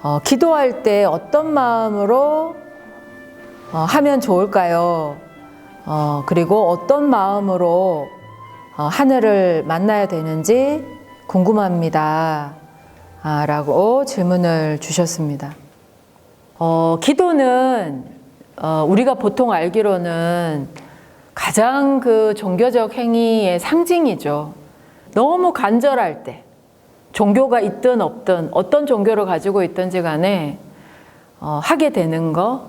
어, 기도할 때 어떤 마음으로 어, 하면 좋을까요? 어, 그리고 어떤 마음으로 어, 하늘을 만나야 되는지 궁금합니다. 아, 라고 질문을 주셨습니다. 어, 기도는 어, 우리가 보통 알기로는 가장 그 종교적 행위의 상징이죠. 너무 간절할 때, 종교가 있든 없든 어떤 종교를 가지고 있든지 간에 어, 하게 되는 거,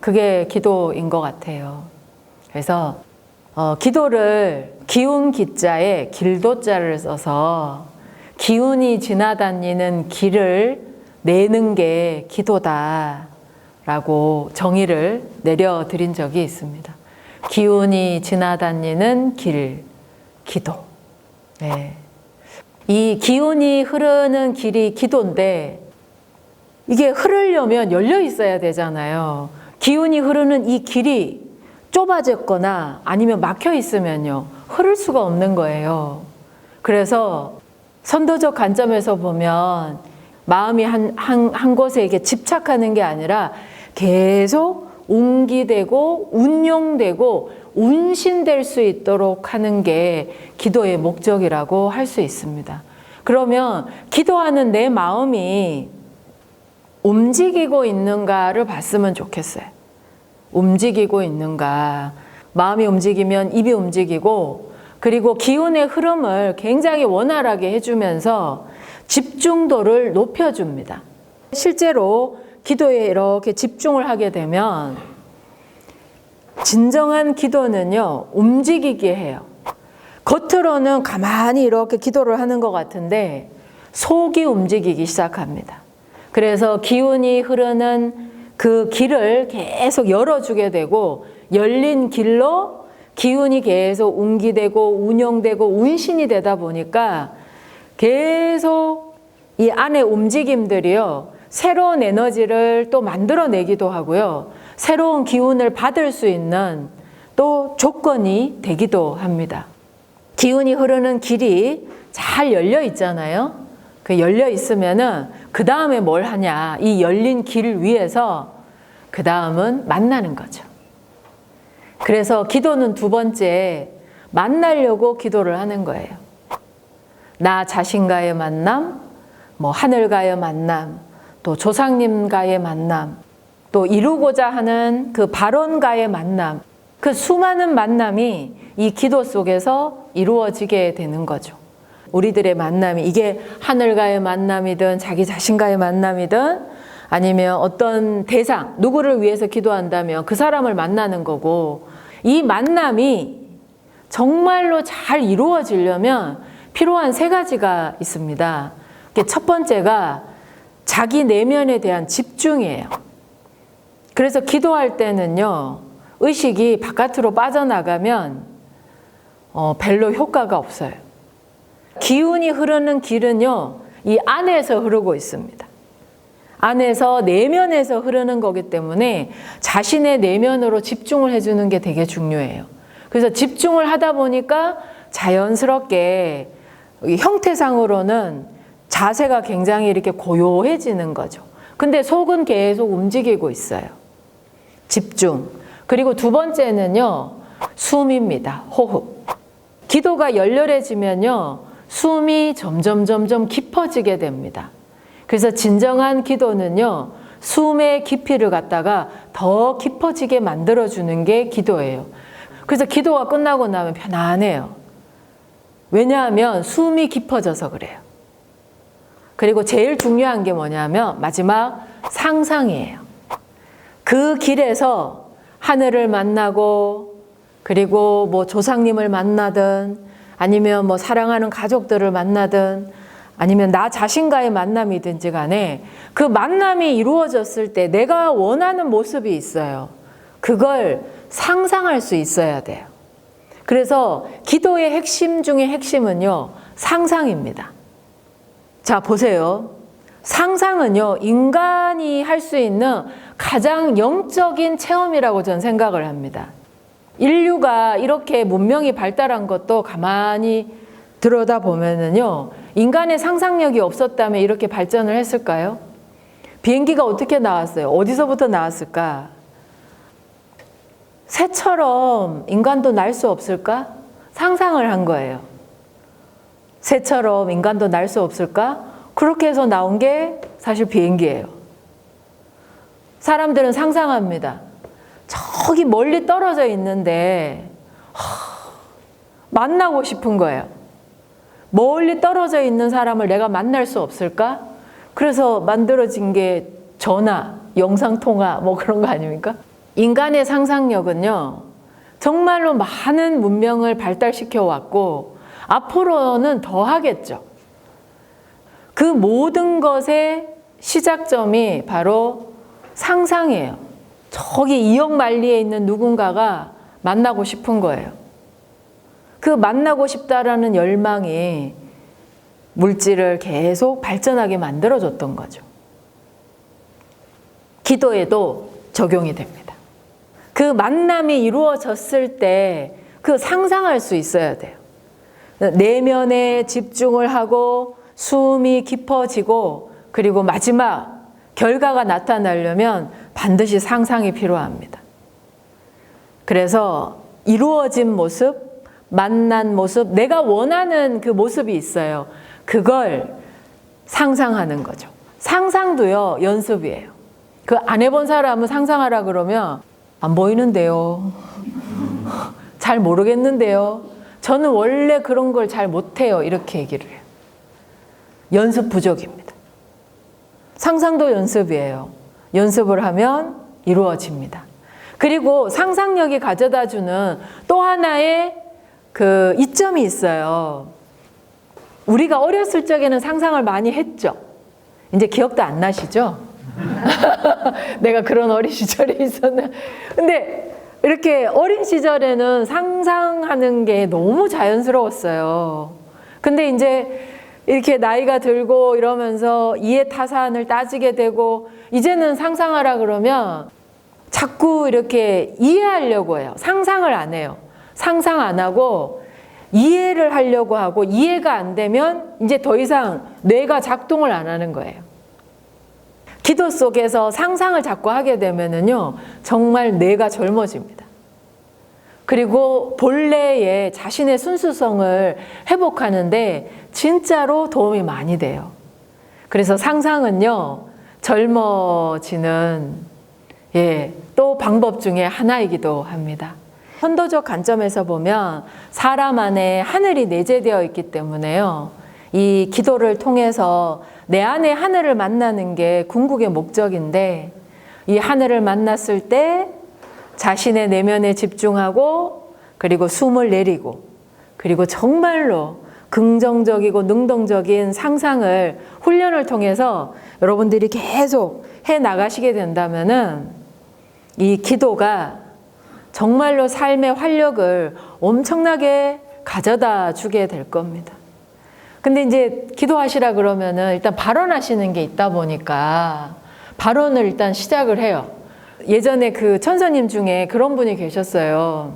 그게 기도인 것 같아요. 그래서 어, 기도를 기운 기자에 길도자를 써서 기운이 지나다니는 길을 내는 게 기도다라고 정의를 내려드린 적이 있습니다. 기운이 지나다니는 길, 기도. 네. 이 기운이 흐르는 길이 기도인데 이게 흐르려면 열려 있어야 되잖아요. 기운이 흐르는 이 길이 좁아졌거나 아니면 막혀 있으면요. 흐를 수가 없는 거예요. 그래서 선도적 관점에서 보면 마음이 한, 한, 한 곳에 이렇게 집착하는 게 아니라 계속 웅기되고 운용되고 운신될 수 있도록 하는 게 기도의 목적이라고 할 수 있습니다. 그러면 기도하는 내 마음이 움직이고 있는가를 봤으면 좋겠어요. 움직이고 있는가. 마음이 움직이면 입이 움직이고, 그리고 기운의 흐름을 굉장히 원활하게 해주면서 집중도를 높여줍니다. 실제로 기도에 이렇게 집중을 하게 되면 진정한 기도는요, 움직이게 해요. 겉으로는 가만히 이렇게 기도를 하는 것 같은데 속이 움직이기 시작합니다. 그래서 기운이 흐르는 그 길을 계속 열어주게 되고 열린 길로 기운이 계속 웅기되고 운영되고 운신이 되다 보니까 계속 이 안에 움직임들이요. 새로운 에너지를 또 만들어내기도 하고요. 새로운 기운을 받을 수 있는 또 조건이 되기도 합니다. 기운이 흐르는 길이 잘 열려 있잖아요. 그 열려 있으면은 그 다음에 뭘 하냐. 이 열린 길 위에서 그 다음은 만나는 거죠. 그래서 기도는 두 번째, 만나려고 기도를 하는 거예요. 나 자신과의 만남, 뭐 하늘과의 만남, 또 조상님과의 만남, 또 이루고자 하는 그 발언과의 만남, 그 수많은 만남이 이 기도 속에서 이루어지게 되는 거죠. 우리들의 만남이 이게 하늘과의 만남이든 자기 자신과의 만남이든 아니면 어떤 대상, 누구를 위해서 기도한다면 그 사람을 만나는 거고 이 만남이 정말로 잘 이루어지려면 필요한 세 가지가 있습니다. 첫 번째가 자기 내면에 대한 집중이에요. 그래서 기도할 때는요, 의식이 바깥으로 빠져나가면 어, 별로 효과가 없어요. 기운이 흐르는 길은요, 이 안에서 흐르고 있습니다. 안에서 내면에서 흐르는 거기 때문에 자신의 내면으로 집중을 해주는 게 되게 중요해요. 그래서 집중을 하다 보니까 자연스럽게 형태상으로는 자세가 굉장히 이렇게 고요해지는 거죠. 근데 속은 계속 움직이고 있어요. 집중. 그리고 두 번째는요, 숨입니다. 호흡. 기도가 열렬해지면요, 숨이 점점 점점 깊어지게 됩니다. 그래서 진정한 기도는요, 숨의 깊이를 갖다가 더 깊어지게 만들어주는 게 기도예요. 그래서 기도가 끝나고 나면 편안해요. 왜냐하면 숨이 깊어져서 그래요. 그리고 제일 중요한 게 뭐냐면 마지막 상상이에요. 그 길에서 하늘을 만나고 그리고 뭐 조상님을 만나든 아니면 뭐 사랑하는 가족들을 만나든 아니면 나 자신과의 만남이든지 간에 그 만남이 이루어졌을 때 내가 원하는 모습이 있어요. 그걸 상상할 수 있어야 돼요. 그래서 기도의 핵심 중의 핵심은요, 상상입니다. 자, 보세요. 상상은요, 인간이 할 수 있는 가장 영적인 체험이라고 저는 생각을 합니다. 인류가 이렇게 문명이 발달한 것도 가만히 들여다 보면은요, 인간의 상상력이 없었다면 이렇게 발전을 했을까요? 비행기가 어떻게 나왔어요? 어디서부터 나왔을까? 새처럼 인간도 날 수 없을까? 상상을 한 거예요. 새처럼 인간도 날 수 없을까? 그렇게 해서 나온 게 사실 비행기예요. 사람들은 상상합니다. 저기 멀리 떨어져 있는데 하, 만나고 싶은 거예요. 멀리 떨어져 있는 사람을 내가 만날 수 없을까? 그래서 만들어진 게 전화, 영상통화 뭐 그런 거 아닙니까? 인간의 상상력은요, 정말로 많은 문명을 발달시켜 왔고, 앞으로는 더 하겠죠. 그 모든 것의 시작점이 바로 상상이에요. 저기 이억 만리에 있는 누군가가 만나고 싶은 거예요. 그 만나고 싶다라는 열망이 물질을 계속 발전하게 만들어줬던 거죠. 기도에도 적용이 됩니다. 그 만남이 이루어졌을 때 그 상상할 수 있어야 돼요. 내면에 집중을 하고 숨이 깊어지고 그리고 마지막 결과가 나타나려면 반드시 상상이 필요합니다. 그래서 이루어진 모습, 만난 모습, 내가 원하는 그 모습이 있어요. 그걸 상상하는 거죠. 상상도요, 연습이에요. 그 안 해본 사람은 상상하라 그러면 안 보이는데요. 잘 모르겠는데요. 저는 원래 그런 걸 잘 못해요. 이렇게 얘기를 해요. 연습 부족입니다. 상상도 연습이에요. 연습을 하면 이루어집니다. 그리고 상상력이 가져다 주는 또 하나의 그 이점이 있어요. 우리가 어렸을 적에는 상상을 많이 했죠. 이제 기억도 안 나시죠? 내가 그런 어린 시절에 있었나. 근데 이렇게 어린 시절에는 상상하는 게 너무 자연스러웠어요. 근데 이제 이렇게 나이가 들고 이러면서 이해 타산을 따지게 되고 이제는 상상하라 그러면 자꾸 이렇게 이해하려고 해요. 상상을 안 해요. 상상 안 하고 이해를 하려고 하고 이해가 안 되면 이제 더 이상 뇌가 작동을 안 하는 거예요. 기도 속에서 상상을 자꾸 하게 되면은요, 정말 뇌가 젊어집니다. 그리고 본래의 자신의 순수성을 회복하는데 진짜로 도움이 많이 돼요. 그래서 상상은요, 젊어지는, 예, 또 방법 중에 하나이기도 합니다. 현도적 관점에서 보면 사람 안에 하늘이 내재되어 있기 때문에요. 이 기도를 통해서 내 안에 하늘을 만나는 게 궁극의 목적인데 이 하늘을 만났을 때 자신의 내면에 집중하고 그리고 숨을 내리고 그리고 정말로 긍정적이고 능동적인 상상을 훈련을 통해서 여러분들이 계속 해 나가시게 된다면은 이 기도가 정말로 삶의 활력을 엄청나게 가져다 주게 될 겁니다. 근데 이제 기도하시라 그러면은 일단 발언하시는 게 있다 보니까 발언을 일단 시작을 해요. 예전에 그 천사님 중에 그런 분이 계셨어요.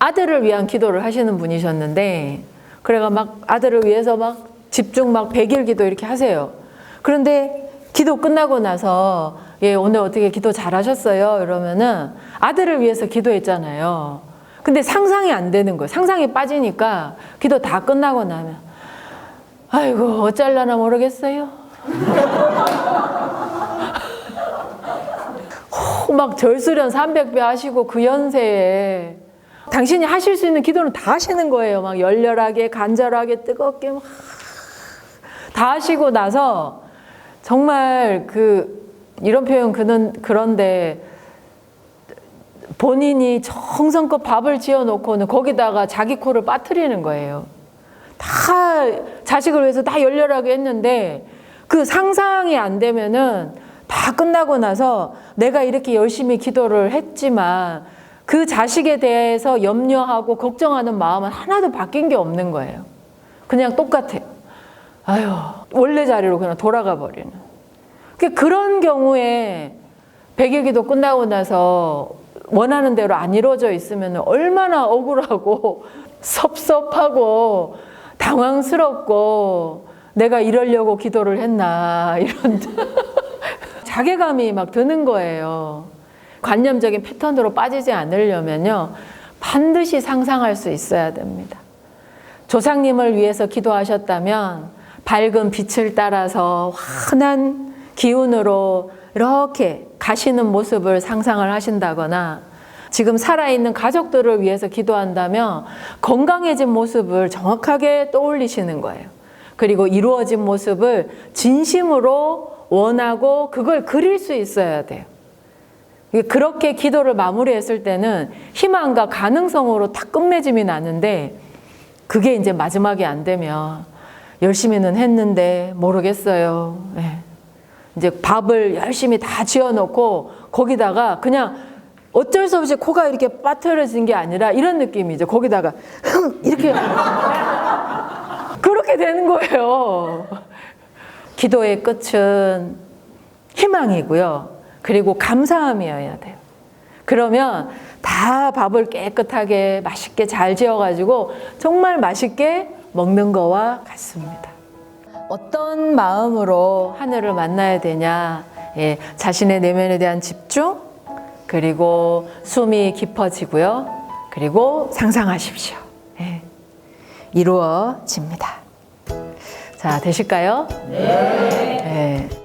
아들을 위한 기도를 하시는 분이셨는데, 그래가 막 아들을 위해서 막 집중 막 백일 기도 이렇게 하세요. 그런데 기도 끝나고 나서, 예, 오늘 어떻게 기도 잘 하셨어요? 이러면은 아들을 위해서 기도했잖아요. 근데 상상이 안 되는 거예요. 상상이 빠지니까 기도 다 끝나고 나면, 아이고, 어쩔라나 모르겠어요. 막 절수련 300배 하시고 그 연세에 당신이 하실 수 있는 기도는 다 하시는 거예요. 막 열렬하게, 간절하게, 뜨겁게 막 다 하시고 나서 정말 그 이런 표현 그는 그런데 본인이 정성껏 밥을 지어 놓고는 거기다가 자기 코를 빠뜨리는 거예요. 다 자식을 위해서 다 열렬하게 했는데 그 상상이 안 되면은 다 끝나고 나서 내가 이렇게 열심히 기도를 했지만 그 자식에 대해서 염려하고 걱정하는 마음은 하나도 바뀐 게 없는 거예요. 그냥 똑같아요. 아유, 원래 자리로 그냥 돌아가 버리는. 그런 경우에 백일 기도 끝나고 나서 원하는 대로 안 이루어져 있으면 얼마나 억울하고 섭섭하고 당황스럽고 내가 이러려고 기도를 했나 이런 자괴감이 막 드는 거예요. 관념적인 패턴으로 빠지지 않으려면요. 반드시 상상할 수 있어야 됩니다. 조상님을 위해서 기도하셨다면 밝은 빛을 따라서 환한 기운으로 이렇게 가시는 모습을 상상을 하신다거나 지금 살아있는 가족들을 위해서 기도한다면 건강해진 모습을 정확하게 떠올리시는 거예요. 그리고 이루어진 모습을 진심으로 원하고 그걸 그릴 수 있어야 돼요. 그렇게 기도를 마무리했을 때는 희망과 가능성으로 다 끝맺음이 나는데 그게 이제 마지막이 안 되면 열심히는 했는데 모르겠어요. 예. 이제 밥을 열심히 다 지어놓고 거기다가 그냥 어쩔 수 없이 코가 이렇게 빠트려진 게 아니라 이런 느낌이죠. 거기다가 이렇게 그렇게 되는 거예요. 기도의 끝은 희망이고요. 그리고 감사함이어야 돼요. 그러면 다 밥을 깨끗하게 맛있게 잘 지어가지고 정말 맛있게 먹는 거와 같습니다. 어떤 마음으로 하늘을 만나야 되냐? 예, 자신의 내면에 대한 집중, 그리고 숨이 깊어지고요. 그리고 상상하십시오. 예, 이루어집니다. 자, 되실까요? 네. 예.